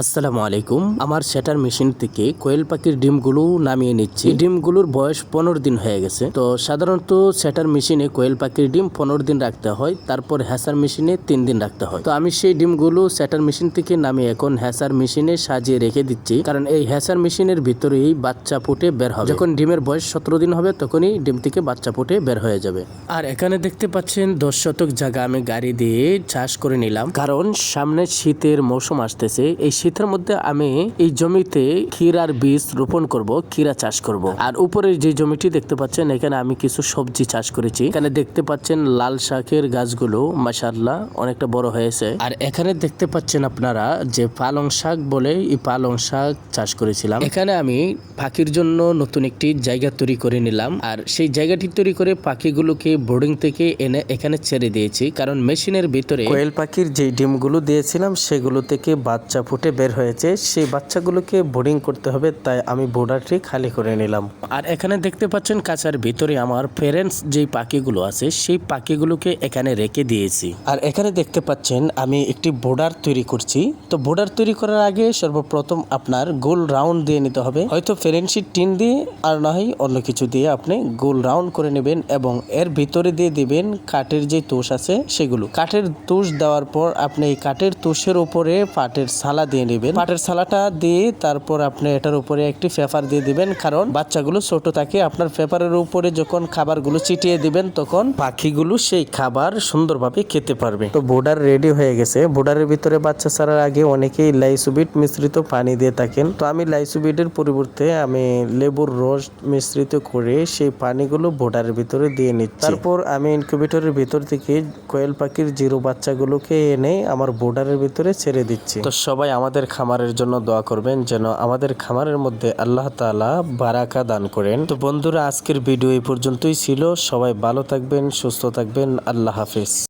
আসসালামু আলাইকুম। আমার সেটার মেশিন থেকে কোয়েল পাখির ডিমগুলো নামিয়ে নিচ্ছি। ডিমগুলোর বয়স পনেরো দিন হয়ে গেছে। তো সাধারণত সেটার মেশিনে কোয়েল পাখির ডিম পনেরো দিন রাখতে হয়, তারপর হ্যাসার মেশিনে তিন দিন রাখতে হয়। তো আমি সেই ডিমগুলো সেটার মেশিন থেকে নামিয়ে এখন হ্যাসার মেশিনে সাজিয়ে রেখে দিচ্ছি। কারণ এই হ্যাসার মেশিনের ভিতরেই বাচ্চা ফুটে বের হবে। যখন ডিমের বয়স সতেরো দিন হবে, তখনই ডিম থেকে বাচ্চা ফুটে বের হয়ে যাবে। আর এখানে দেখতে পাচ্ছেন, দশ শতক জায়গা আমি গাড়ি দিয়ে চাষ করে নিলাম। কারণ সামনে শীতের মৌসুম আসতেছে। এই শীতের মধ্যে আমি এই জমিতে ক্ষীরার বীজ রোপণ করব, ক্ষীরা চাষ করব। আর উপরের যে জমিটি দেখতে পাচ্ছেন, এখানে আমি কিছু সবজি চাষ করেছি। এখানে দেখতে পাচ্ছেন লাল শাকের গাছগুলো মাসাল্লাহ অনেকটা বড় হয়েছে। আর এখানে দেখতে পাচ্ছেন আপনারা যে পালং শাক বলে এই পালং শাক চাষ করেছিলাম। এখানে আমি পাখির জন্য নতুন একটি জায়গা তৈরি করে নিলাম। আর সেই জায়গাটি তৈরি করে পাখিগুলোকে বোর্ডিং থেকে এনে এখানে ছেড়ে দিয়েছি। কারণ মেশিনের ভিতরে কোয়েল পাখির যে ডিমগুলো দিয়েছিলাম, সেগুলো থেকে বাচ্চা ফুটে বের হয়েছে, সেই বাচ্চাগুলোকে বোর্ডিং করতে হবে, তাই আমি বোর্ডারটি খালি করে নিলাম। আর এখানে দেখতে পাচ্ছেন কাঁচার ভিতরে আমার প্যারেন্টস যেই পাখিগুলো আছে, সেই পাখিগুলোকে এখানে রেখে দিয়েছি। আর এখানে দেখতে পাচ্ছেন আমি একটি বোর্ডার তৈরি করছি। তো বোর্ডার তৈরি করার আগে সর্বপ্রথম আপনার গোল রাউন্ড দিয়ে নিতে হবে। হয়তো ফেরেন্সির টিন দিয়ে, আর না হয় অন্য কিছু দিয়ে আপনি গোল রাউন্ড করে নেবেন এবং এর ভিতরে দিয়ে দিবেন কাঠের যে তুষ আছে, সেগুলো। কাঠের তুষ দেওয়ার পর আপনি এই কাঠের তুষের উপরে পাটের সালা দিয়ে নেবেন। পাটের সালাটা দিয়ে তারপর আপনি এটার উপরে একটি পেপার দিয়ে দিবেন কারণ বাচ্চাগুলো ছোট থাকে আপনার পেপারের উপরে যখন খাবারগুলো ছিটিয়ে দিবেন তখন পাখিগুলো সেই খাবার সুন্দরভাবে খেতে পারবে। তো বোর্ডার রেডি হয়ে গেছে। বোর্ডারের ভিতরে বাচ্চা ছাড়ার আগে অনেকেই লাইসুবিট মিশ্রিত পানি দিয়ে থাকেন। তো আমি লাইসুবিটের পরিবর্তে আমি লেবুর রস মিশ্রিত করে সেই পানিগুলো বোর্ডারের ভিতরে দিয়ে নিচ্ছি। তারপর আমি ইনকিউবেটরের ভিতর থেকে কোয়েল পাখির জিরো বাচ্চাগুলোকে এনে আমার বোর্ডারের ভিতরে ছেড়ে দিচ্ছি। তো সবাই আমাদের খামারের জন্য দোয়া করবেন যেন আমাদের খামারের মধ্যে আল্লাহ তালা বারাকা দান করেন। তো বন্ধুরা, আজকের ভিডিও এই পর্যন্তই ছিল। সবাই ভালো থাকবেন, সুস্থ থাকবেন। আল্লাহ হাফেজ।